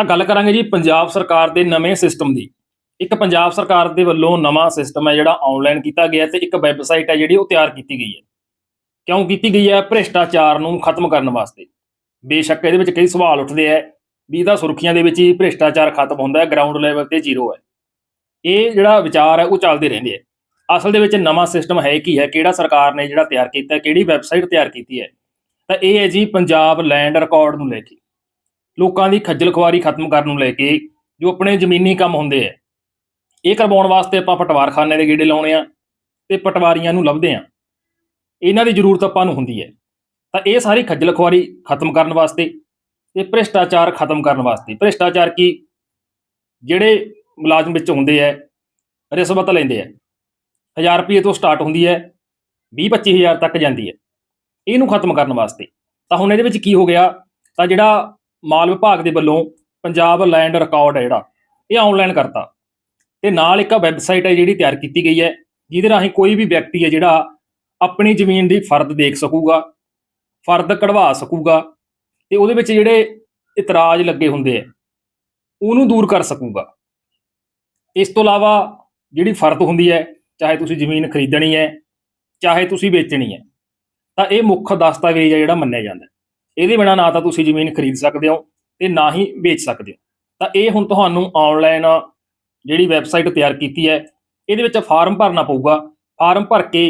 ਤਾਂ ਗੱਲ ਕਰਾਂਗੇ ਜੀ ਪੰਜਾਬ ਸਰਕਾਰ ਦੇ ਨਵੇਂ ਸਿਸਟਮ ਦੀ। ਇੱਕ ਪੰਜਾਬ ਸਰਕਾਰ ਦੇ ਵੱਲੋਂ ਨਵਾਂ ਸਿਸਟਮ ਹੈ ਜਿਹੜਾ ਆਨਲਾਈਨ ਕੀਤਾ ਗਿਆ ਤੇ ਇੱਕ ਵੈਬਸਾਈਟ ਹੈ ਜਿਹੜੀ ਉਹ ਤਿਆਰ ਕੀਤੀ ਗਈ ਹੈ। ਕਿਉਂ ਕੀਤੀ ਗਈ ਹੈ? ਭ੍ਰਿਸ਼ਟਾਚਾਰ ਨੂੰ ਖਤਮ ਕਰਨ ਵਾਸਤੇ। ਬੇਸ਼ੱਕ ਇਹਦੇ ਵਿੱਚ ਕਈ ਸਵਾਲ ਉੱਠਦੇ ਆ ਵੀ ਇਹਦਾ ਸੁਰਖੀਆਂ ਦੇ ਵਿੱਚ ਹੀ ਭ੍ਰਿਸ਼ਟਾਚਾਰ ਖਤਮ ਹੁੰਦਾ ਹੈ ਗਰਾਊਂਡ ਲੈਵਲ ਤੇ ਜ਼ੀਰੋ ਹੈ। ਇਹ ਜਿਹੜਾ ਵਿਚਾਰ ਹੈ ਉਹ ਚੱਲਦੇ ਰਹਿੰਦੇ ਆ ਅਸਲ ਦੇ ਵਿੱਚ ਨਵਾਂ ਸਿਸਟਮ ਹੈ ਕੀ ਹੈ? ਕਿਹੜਾ ਸਰਕਾਰ ਨੇ ਜਿਹੜਾ ਤਿਆਰ ਕੀਤਾ ਕਿਹੜੀ ਵੈਬਸਾਈਟ ਤਿਆਰ ਕੀਤੀ ਹੈ? ਤਾਂ ਇਹ ਹੈ ਜੀ ਪੰਜਾਬ ਲੈਂਡ ਰਿਕਾਰਡ ਨੂੰ ਲੈ ਕੇ। ਲੋਕਾਂ ਦੀ ਖੱਜਲ ਖੁਆਰੀ ਖਤਮ ਕਰਨ ਨੂੰ ਲੈ ਕੇ ਜੋ ਆਪਣੇ ਜ਼ਮੀਨੀ ਕੰਮ ਹੁੰਦੇ ਆ, ਇਹ ਕਰਵਾਉਣ ਵਾਸਤੇ ਆਪਾਂ ਪਟਵਾਰਖਾਨੇ ਦੇ ਗੇੜੇ ਲਾਉਣੇ ਆ ਤੇ ਪਟਵਾਰੀਆਂ ਨੂੰ ਲੱਭਦੇ ਆ। ਇਹਨਾਂ ਦੀ ਜ਼ਰੂਰਤ ਆਪਾਂ ਨੂੰ ਹੁੰਦੀ ਹੈ। ਤਾਂ ਇਹ ਸਾਰੀ ਖੱਜਲ ਖੁਆਰੀ ਖਤਮ ਕਰਨ ਵਾਸਤੇ ਤੇ ਭ੍ਰਿਸ਼ਟਾਚਾਰ ਖਤਮ ਕਰਨ ਵਾਸਤੇ। ਭ੍ਰਿਸ਼ਟਾਚਾਰ ਕੀ? ਜਿਹੜੇ ਮੁਲਾਜ਼ਮ ਵਿੱਚ ਹੁੰਦੇ ਆ, ਰਿਸ਼ਵਤ ਲੈਂਦੇ ਆ। 1000 ਰੁਪਏ ਤੋਂ ਸਟਾਰਟ ਹੁੰਦੀ ਹੈ 20 25000 ਤੱਕ ਜਾਂਦੀ ਹੈ। ਇਹਨੂੰ ਖਤਮ ਕਰਨ ਵਾਸਤੇ। ਤਾਂ ਹੁਣ ਇਹਦੇ ਵਿੱਚ ਕੀ ਹੋ ਗਿਆ? ਤਾਂ ਜਿਹੜਾ ਮਾਲ ਵਿਭਾਗ ਦੇ ਵੱਲੋਂ ਪੰਜਾਬ ਲੈਂਡ ਰਿਕਾਰਡ ਹੈ ਜਿਹੜਾ, ਇਹ ਆਨਲਾਈਨ ਕਰਤਾ ਤੇ ਨਾਲ ਇੱਕ ਵੈਬਸਾਈਟ ਹੈ ਜਿਹੜੀ ਤਿਆਰ ਕੀਤੀ ਗਈ ਹੈ, ਜਿਹਦੇ ਰਾਹੀਂ ਕੋਈ ਵੀ ਵਿਅਕਤੀ ਹੈ ਜਿਹੜਾ ਆਪਣੀ ਜ਼ਮੀਨ ਦੀ ਫਰਦ ਦੇਖ ਸਕੂਗਾ, ਫਰਦ ਕਢਵਾ ਸਕੂਗਾ ਤੇ ਉਹਦੇ ਵਿੱਚ ਜਿਹੜੇ ਇਤਰਾਜ਼ ਲੱਗੇ ਹੁੰਦੇ ਆ ਉਹਨੂੰ ਦੂਰ ਕਰ ਸਕੂਗਾ ਇਸ ਤੋਂ ਇਲਾਵਾ ਜਿਹੜੀ ਫਰਦ ਹੁੰਦੀ ਹੈ, ਚਾਹੇ ਤੁਸੀਂ ਜ਼ਮੀਨ ਖਰੀਦਣੀ ਹੈ, ਚਾਹੇ ਤੁਸੀਂ ਵੇਚਣੀ ਹੈ, ਤਾਂ ਇਹ ਮੁੱਖ ਦਸਤਾਵੇਜ਼ ਹੈ ਜਿਹੜਾ ਮੰਨਿਆ ਜਾਂਦਾ ਹੈ। ਇਹਦੇ ਬਿਨਾਂ ਨਾ ਤਾਂ ਤੁਸੀਂ ਜ਼ਮੀਨ ਖਰੀਦ ਸਕਦੇ ਹੋ ਤੇ ਨਾ ਹੀ ਵੇਚ ਸਕਦੇ ਹੋ। ਤਾਂ ਇਹ ਹੁਣ ਤੁਹਾਨੂੰ ਆਨਲਾਈਨ ਜਿਹੜੀ ਵੈਬਸਾਈਟ ਤਿਆਰ ਕੀਤੀ ਹੈ, ਇਹਦੇ ਵਿੱਚ ਫਾਰਮ ਭਰਨਾ ਪਊਗਾ। ਫਾਰਮ ਭਰ ਕੇ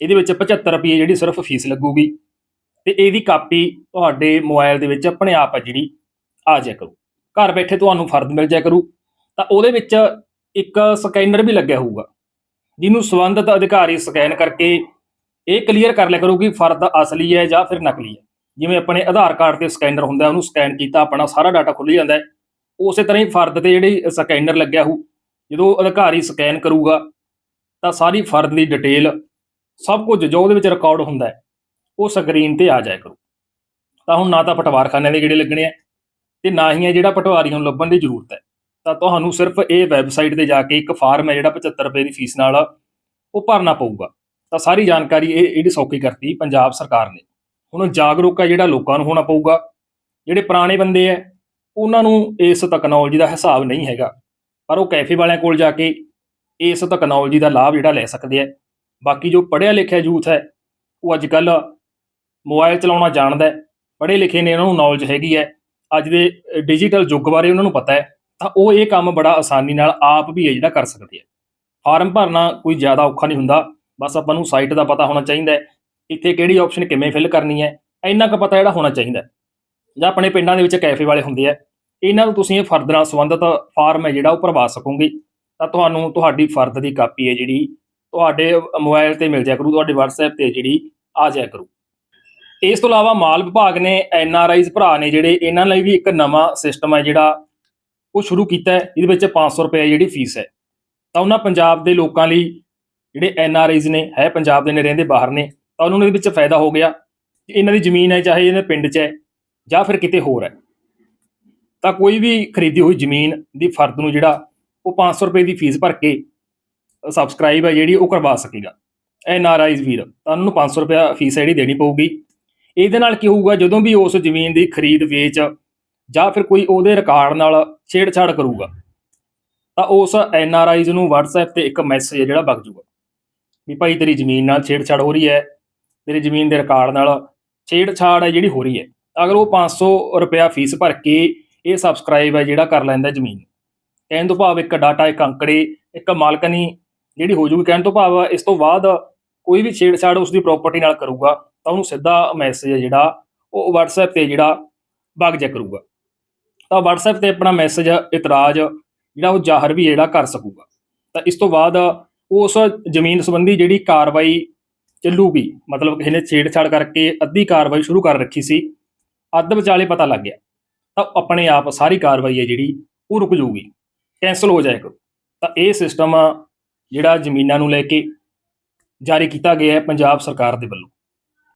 ਇਹਦੇ ਵਿੱਚ 75 ਰੁਪਏ ਜਿਹੜੀ ਸਿਰਫ ਫੀਸ ਲੱਗੂਗੀ ਤੇ ਇਹਦੀ ਕਾਪੀ ਤੁਹਾਡੇ ਮੋਬਾਈਲ ਦੇ ਵਿੱਚ ਆਪਣੇ ਆਪ ਹੈ ਜਿਹੜੀ, ਆ ਜਾਇਆ ਕਰੂ। ਘਰ ਬੈਠੇ ਤੁਹਾਨੂੰ ਫਰਦ ਮਿਲ ਜਾਇਆ ਕਰੂ। ਤਾਂ ਉਹਦੇ ਵਿੱਚ ਇੱਕ ਸਕੈਨਰ ਵੀ ਲੱਗਿਆ ਹੋਊਗਾ, ਜਿਹਨੂੰ ਸੰਬੰਧਿਤ ਅਧਿਕਾਰੀ ਸਕੈਨ ਕਰਕੇ ਇਹ ਕਲੀਅਰ ਕਰ ਲਿਆ ਕਰੂ ਕਿ ਫਰਦ ਅਸਲੀ ਹੈ ਜਾਂ ਫਿਰ ਨਕਲੀ ਹੈ। ਜਿਵੇਂ ਆਪਣੇ ਆਧਾਰ ਕਾਰਡ ਤੇ ਸਕੈਨਰ ਹੁੰਦਾ, ਉਹਨੂੰ ਸਕੈਨ ਕੀਤਾ, ਆਪਣਾ ਸਾਰਾ ਡਾਟਾ ਖੁੱਲ ਜਾਂਦਾ ਹੈ। ਉਸੇ ਤਰ੍ਹਾਂ ਹੀ ਫਰਦ ਤੇ ਜਿਹੜੀ ਸਕੈਨਰ ਲੱਗਿਆ ਹੋਊ, ਜਦੋਂ ਅਧਿਕਾਰੀ ਸਕੈਨ ਕਰੂਗਾ, ਤਾਂ ਸਾਰੀ ਫਰਦ ਦੀ ਡਿਟੇਲ ਸਭ ਕੁਝ ਜੋ ਉਹਦੇ ਵਿੱਚ ਰਿਕਾਰਡ ਹੁੰਦਾ ਹੈ, ਉਹ ਸਕਰੀਨ ਤੇ ਆ ਜਾਇਆ ਕਰੂ। ਤਾਂ ਹੁਣ ਨਾ ਤਾਂ ਪਟਵਾਰਖਾਨਿਆਂ ਦੇ ਗੇੜੇ ਲੱਗਣੇ ਆ, ਤੇ ਨਾ ਹੀ ਹੈ ਜਿਹੜਾ ਪਟਵਾਰੀਆਂ ਨੂੰ ਲੱਭਣ ਦੀ ਜ਼ਰੂਰਤ ਹੈ। ਤਾਂ ਤੁਹਾਨੂੰ ਸਿਰਫ ਇਹ ਵੈਬਸਾਈਟ ਤੇ ਜਾ ਕੇ ਇੱਕ ਫਾਰਮ ਹੈ ਜਿਹੜਾ 75 ਰੁਪਏ ਦੀ ਫੀਸ ਨਾਲ ਉਹ ਭਰਨਾ ਪਊਗਾ। ਤਾਂ ਸਾਰੀ ਜਾਣਕਾਰੀ ਇਹ ਇਹਦੀ ਸੌਖੀ ਕਰਤੀ ਪੰਜਾਬ ਸਰਕਾਰ ਨੇ। ਹੁਣ ਜਾਗਰੂਕ ਹੈ ਜਿਹੜਾ ਲੋਕਾਂ ਨੂੰ ਹੋਣਾ ਪਊਗਾ, ਜਿਹੜੇ ਪੁਰਾਣੇ ਬੰਦੇ ਆ ਉਹਨਾਂ ਨੂੰ ਇਸ ਟੈਕਨੋਲੋਜੀ ਦਾ ਹਿਸਾਬ ਨਹੀਂ ਹੈਗਾ। ਪਰ ਉਹ ਕੈਫੇ ਵਾਲਿਆਂ ਕੋਲ ਜਾ ਕੇ ਇਸ ਟੈਕਨੋਲੋਜੀ ਦਾ ਲਾਭ ਜਿਹੜਾ ਲੈ ਸਕਦੇ ਆ ਬਾਕੀ ਜੋ ਪੜ੍ਹਿਆ ਲਿਖਿਆ ਯੂਥ ਹੈ ਉਹ ਅੱਜ ਕੱਲ ਮੋਬਾਈਲ ਚਲਾਉਣਾ ਜਾਣਦਾ ਹੈ ਪੜ੍ਹੇ ਲਿਖੇ ਨੇ ਉਹਨਾਂ ਨੂੰ ਨੌਲੇਜ ਹੈਗੀ ਹੈ ਅੱਜ ਦੇ ਡਿਜੀਟਲ ਯੁੱਗ ਬਾਰੇ ਉਹਨਾਂ ਨੂੰ ਪਤਾ ਹੈ ਤਾਂ ਉਹ ਇਹ ਕੰਮ ਬੜਾ ਆਸਾਨੀ ਨਾਲ ਆਪ ਵੀ ਹੈ ਜਿਹੜਾ ਕਰ ਸਕਦੇ ਆ ਫਾਰਮ ਭਰਨਾ ਕੋਈ ਜ਼ਿਆਦਾ ਔਖਾ ਨਹੀਂ ਹੁੰਦਾ, ਬਸ ਆਪਾਂ ਨੂੰ ਸਾਈਟ ਦਾ ਪਤਾ ਹੋਣਾ ਚਾਹੀਦਾ ਹੈ ਇੱਥੇ ਕਿਹੜੀ ਆਪਸ਼ਨ ਕਿਵੇਂ ਫਿਲ ਕਰਨੀ ਹੈ, ਇੰਨਾ ਕੁ ਪਤਾ ਜਿਹੜਾ ਹੋਣਾ ਚਾਹੀਦਾ ਜਾਂ ਆਪਣੇ ਪਿੰਡਾਂ ਦੇ ਵਿੱਚ ਕੈਫੇ ਵਾਲੇ ਹੁੰਦੇ ਆ, ਇਹਨਾਂ ਨੂੰ ਤੁਸੀਂ ਇਹ ਫਰਦ ਨਾਲ ਸੰਬੰਧਿਤ ਫਾਰਮ ਹੈ ਜਿਹੜਾ ਉਹ ਭਰਵਾ ਸਕੋਗੇ। ਤਾਂ ਤੁਹਾਨੂੰ ਤੁਹਾਡੀ ਫਰਦ ਦੀ ਕਾਪੀ ਹੈ ਜਿਹੜੀ, ਤੁਹਾਡੇ ਮੋਬਾਈਲ ਤੇ ਮਿਲ ਜਾਇਆ ਕਰੂ, ਤੁਹਾਡੇ WhatsApp ਤੇ ਜਿਹੜੀ ਆ ਜਾਇਆ ਕਰੂ। ਇਸ ਤੋਂ ਇਲਾਵਾ ਮਾਲ ਵਿਭਾਗ ਨੇ ਐਨ ਆਰ ਆਈਜ਼ ਭਰਾ ਨੇ ਜਿਹੜੇ, ਇਹਨਾਂ ਲਈ ਵੀ ਇੱਕ ਨਵਾਂ ਸਿਸਟਮ ਹੈ ਜਿਹੜਾ ਉਹ ਸ਼ੁਰੂ ਕੀਤਾ ਹੈ। ਇਹਦੇ ਵਿੱਚ 500 ਰੁਪਏ ਜਿਹੜੀ ਫੀਸ ਹੈ। ਤਾਂ ਉਹਨਾਂ ਪੰਜਾਬ ਦੇ ਲੋਕਾਂ ਲਈ ਜਿਹੜੇ ਐਨ ਆਰ ਆਈਜ਼ ਨੇ, ਹੈ ਪੰਜਾਬ ਦੇ ਨੇ ਰਹਿੰਦੇ ਬਾਹਰ ਨੇ ਤਾਂ ਉਹਨਾਂ ਨੂੰ ਇਹਦੇ ਵਿੱਚ ਫਾਇਦਾ ਹੋ ਗਿਆ ਇਹਨਾਂ ਦੀ ਜ਼ਮੀਨ ਹੈ, ਚਾਹੇ ਇਹਨਾਂ ਪਿੰਡ 'ਚ ਹੈ ਜਾਂ ਫਿਰ ਕਿਤੇ ਹੋਰ ਹੈ। ਤਾਂ ਕੋਈ ਵੀ ਖਰੀਦੀ ਹੋਈ ਜ਼ਮੀਨ ਦੀ ਫਰਦ ਨੂੰ ਜਿਹੜਾ ਉਹ 500 ਰੁਪਏ ਦੀ ਫੀਸ ਭਰ ਕੇ ਸਬਸਕ੍ਰਾਈਬ ਹੈ ਜਿਹੜੀ ਉਹ ਕਰਵਾ ਸਕੇਗਾ। ਐਨ ਆਰ ਆਈਜ਼ ਵੀਰ, ਤਾਂ ਉਹਨਾਂ ਨੂੰ 500 ਰੁਪਏ ਫੀਸ ਜਿਹੜੀ ਦੇਣੀ ਪਊਗੀ। ਇਹਦੇ ਨਾਲ ਕੀ ਹੋਊਗਾ, ਜਦੋਂ ਵੀ ਉਸ ਜ਼ਮੀਨ ਦੀ ਖਰੀਦ, ਵੇਚ ਜਾਂ ਫਿਰ ਕੋਈ ਉਹਦੇ ਰਿਕਾਰਡ ਨਾਲ ਛੇੜਛਾੜ ਕਰੂਗਾ, ਤਾਂ ਉਸ ਐਨ ਆਰ ਆਈਜ਼ ਨੂੰ WhatsApp ਤੇ ਇੱਕ ਮੈਸੇਜ ਜਿਹੜਾ ਵਗ ਜੂਗਾ ਵੀ ਭਾਈ ਤੇਰੀ ਜ਼ਮੀਨ ਨਾਲ ਛੇੜਛਾੜ ਹੋ ਰਹੀ ਹੈ ਮੇਰੀ ਜ਼ਮੀਨ ਦੇ ਰਿਕਾਰਡ ਨਾਲ ਛੇੜਛਾੜ ਹੈ ਜਿਹੜੀ ਹੋ ਰਹੀ ਹੈ। ਅਗਰ ਉਹ 500 ਰੁਪਿਆ ਫੀਸ ਭਰ ਕੇ ਇਹ ਸਬਸਕ੍ਰਾਈਬ ਹੈ ਜਿਹੜਾ ਕਰ ਲੈਂਦਾ ਜ਼ਮੀਨ। ਕਹਿਣ ਤੋਂ ਭਾਵ ਇੱਕ ਡਾਟਾ, ਇੱਕ ਅੰਕੜੇ, ਇੱਕ ਮਾਲਕਨੀ ਜਿਹੜੀ ਹੋ ਜੂਗੀ, ਕਹਿਣ ਤੋਂ ਭਾਵ ਇਸ ਤੋਂ ਬਾਅਦ ਕੋਈ ਵੀ ਛੇੜਛਾੜ ਉਸ ਦੀ ਪ੍ਰਾਪਰਟੀ ਨਾਲ ਕਰੂਗਾ, ਤਾਂ ਉਹਨੂੰ ਸਿੱਧਾ ਮੈਸੇਜ ਹੈ ਜਿਹੜਾ, ਉਹ WhatsApp ਤੇ ਜਿਹੜਾ ਵਗ ਜਾ ਕਰੂਗਾ। ਤਾਂ WhatsApp ਤੇ ਆਪਣਾ ਮੈਸੇਜ ਇਤਰਾਜ਼ ਜਿਹੜਾ ਉਹ ਜ਼ਾਹਰ ਵੀ ਜਿਹੜਾ ਕਰ ਸਕੂਗਾ। ਤਾਂ ਇਸ ਤੋਂ ਬਾਅਦ ਉਸ ਜ਼ਮੀਨ ਸੰਬੰਧੀ ਜਿਹੜੀ ਕਾਰਵਾਈ ਚੱਲੂਗੀ ਮਤਲਬ ਕਿਸੇ ਨੇ ਛੇੜਛਾੜ ਕਰਕੇ ਅੱਧੀ ਕਾਰਵਾਈ ਸ਼ੁਰੂ ਕਰ ਰੱਖੀ ਸੀ। ਅੱਧ ਵਿਚਾਲੇ ਪਤਾ ਲੱਗ ਗਿਆ। ਤਾਂ ਆਪਣੇ ਆਪ ਸਾਰੀ ਕਾਰਵਾਈ ਹੈ ਜਿਹੜੀ, ਉਹ ਰੁਕ ਜਾਊਗੀ। ਕੈਨਸਲ ਹੋ ਜਾਏਗਾ ਤਾਂ ਇਹ ਸਿਸਟਮ ਜਿਹੜਾ ਜ਼ਮੀਨਾਂ ਨੂੰ ਲੈ ਕੇ ਜਾਰੀ ਕੀਤਾ ਗਿਆ ਹੈ ਪੰਜਾਬ ਸਰਕਾਰ ਦੇ ਵੱਲੋਂ।